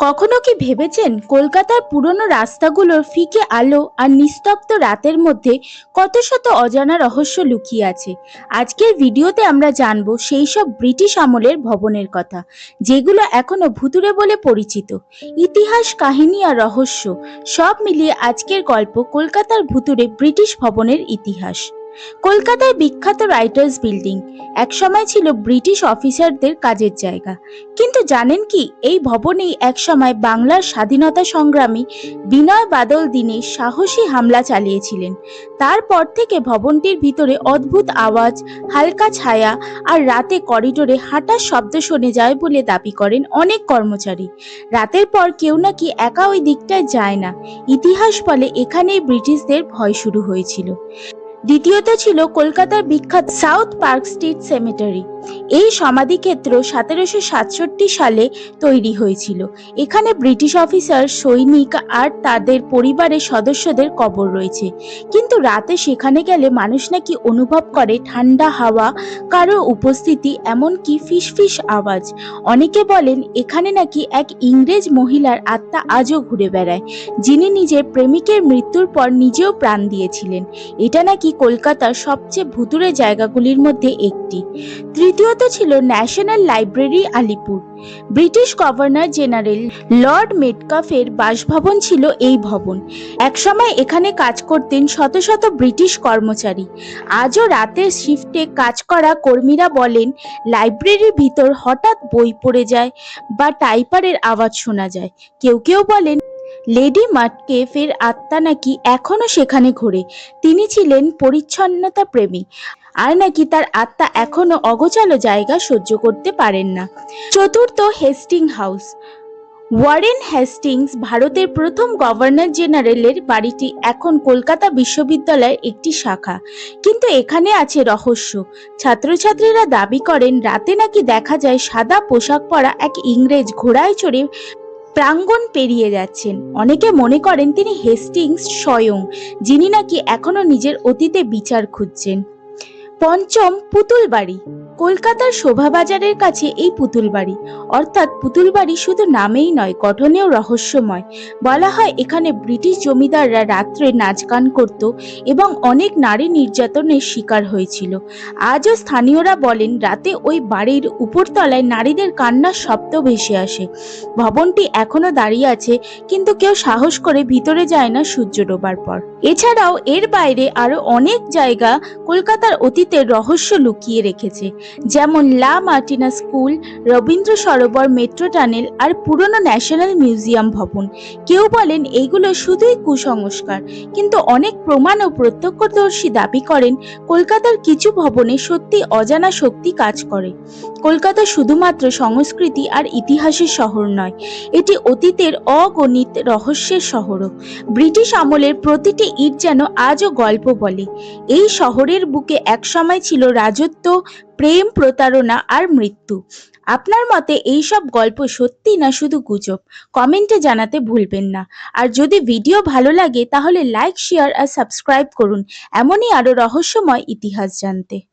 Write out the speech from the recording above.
কখনো কি ভেবেছেন কলকাতার পুরনো রাস্তাগুলোর ফিকে আলো আর নিস্তব্ধ রাতের মধ্যে কত শত অজানা রহস্য লুকিয়ে আছে? আজকের ভিডিওতে আমরা জানব সেই সব ব্রিটিশ আমলের ভবনের কথা, যেগুলো এখনও ভুতুরে বলে পরিচিত। ইতিহাস, কাহিনী আর রহস্য সব মিলিয়ে আজকের গল্প কলকাতার ভুতুরে ব্রিটিশ ভবনের ইতিহাস। কলকাতায় বিখ্যাত রাইটার্স বিল্ডিং। একসময় ছিল ব্রিটিশ অফিসারদের কাজের জায়গা। কিন্তু জানেন কি, এই ভবনেই একসময় বাংলার স্বাধীনতা সংগ্রামী বিনয় বাদল দিনে সাহসী হামলা চালিয়েছিলেন। তারপর থেকে ভবনটির ভিতরে অদ্ভুত আওয়াজ, হালকা ছায়া আর রাতে করিডোরে হাঁটার শব্দ শোনা যায় বলে দাবি করেন অনেক কর্মচারী। রাতের পর কেউ নাকি একা ওই দিকটায় যায় না। ইতিহাস বলে এখানেই ব্রিটিশদের ভয় শুরু হয়েছিল। দ্বিতীয়ত ছিল কলকাতার বিখ্যাত সাউথ পার্ক স্ট্রিট সেমেটারি। এই সমাধিক্ষেত্র সতেরোশো সাতষট্টি সালে তৈরি হয়েছিল। এখানে ব্রিটিশ অফিসার, সৈনিক আর তাদের পরিবারের সদস্যদের কবর রয়েছে। কিন্তু রাতে সেখানে গেলে মানুষ নাকি অনুভব করে ঠান্ডা হাওয়া, কারও উপস্থিতি, এমনকি ফিসফিস আওয়াজ। অনেকে বলেন, এখানে নাকি এক ইংরেজ মহিলার আত্মা আজও ঘুরে বেড়ায়, যিনি নিজের প্রেমিকের মৃত্যুর পর নিজেও প্রাণ দিয়েছিলেন। এটা নাকি কলকাতার সবচেয়ে ভুতুরে জায়গাগুলির মধ্যে একটি। তৃতীয়ত ছিল national library Alipur. British governor general lord মেটকাফের বাসভবন ছিল এই ভবন। একসময় এখানে কাজ করতেন শত শত ব্রিটিশ কর্মচারী। আজও রাতের শিফটে কাজ করা কর্মীরা বলেন, লাইব্রেরির ভিতর হঠাৎ বই পড়ে যায় বা টাইপারের আওয়াজ শোনা যায়। কেউ কেউ বলেন লেডি মাটকেফের আত্মা নাকি এখনও সেখানে ঘোরে। তিনি ছিলেন পরিচ্ছন্নতা প্রেমী। আর নাকি তার আত্মা এখনও অগোচালো জায়গা সহ্য করতে পারেন না। চতুর্থ হেস্টিং হাউস। ওয়ারেন হেস্টিংস ভারতের প্রথম গভর্নর জেনারেলের বাড়িটি এখন কলকাতা বিশ্ববিদ্যালয়ের একটি শাখা। কিন্তু এখানে আছে রহস্য। ছাত্রছাত্রীরা দাবি করেন, রাতে নাকি দেখা যায় সাদা পোশাক পরা এক ইংরেজ ঘোড়ায় চড়ে প্রাঙ্গণ পেরিয়ে যাচ্ছেন। অনেকে মনে করেন তিনি হেস্টিংস স্বয়ং, যিনি নাকি এখনও নিজের অতীতে বিচার খুঁজছেন। পঞ্চম পুতুল বাড়ি কলকাতার শোভাবাজারের কাছে এই পুতুল বাড়ি। অর্থাৎ পুতুল বাড়ি শুধু নামেই নয়, গঠনেও রহস্যময়। বলা হয় এখানে ব্রিটিশ জমিদাররা রাত্রে নাচ গান করত এবং অনেক নারী নির্যাতনের শিকার হয়েছিল। আজও স্থানীয়রা বলেন, রাতে ওই বাড়ির উপরতলায় নারীদের কান্নার শব্দ ভেসে আসে। ভবনটি এখনও দাঁড়িয়ে আছে, কিন্তু কেউ সাহস করে ভিতরে যায় না সূর্য ডোবার পর। এছাড়াও এর বাইরে আরও অনেক জায়গা কলকাতার অতীতের রহস্য লুকিয়ে রেখেছে। যেমন La Martiniere school, Rabindra Sarobar metro tunnel আর পুরনো ন্যাশনাল মিউজিয়াম ভবন। কেউ বলেন এইগুলো শুধুই কুসংস্কার, কিন্তু অনেক প্রমাণ ও প্রত্যক্ষদর্শী দাবি করেন কলকাতার কিছু ভবনে সত্যি অজানা শক্তি কাজ করে। কলকাতা শুধুমাত্র সংস্কৃতি আর ইতিহাসের শহর নয়, এটি অতীতের অগণিত রহস্যের শহরও। ব্রিটিশ আমলের প্রতিটি ইট যেন আজও গল্প বলে। এই শহরের বুকে একসময় ছিল রাজত্ব প্রেম, প্রতারণা আর মৃত্যু। আপনার মতে এই সব গল্প সত্যি না শুধু গুজব? কমেন্টে জানাতে ভুলবেন না। আর যদি ভিডিও ভালো লাগে তাহলে লাইক, শেয়ার আর সাবস্ক্রাইব করুন। এমনই আরও রহস্যময় ইতিহাস জানতে।